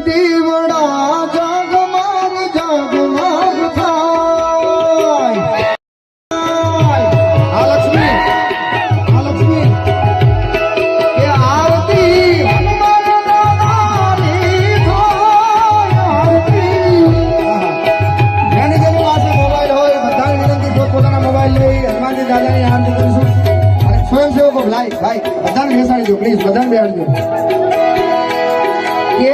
દીવડા જગમગ જગમગ થાય આ લક્ષ્મી આ લક્ષ્મી એ આરતી સ્વયંસેવકો લાઈ ભાઈ બધાને બેસાડી દો પ્લીઝ બધાને બેસાડી દો કે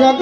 জগ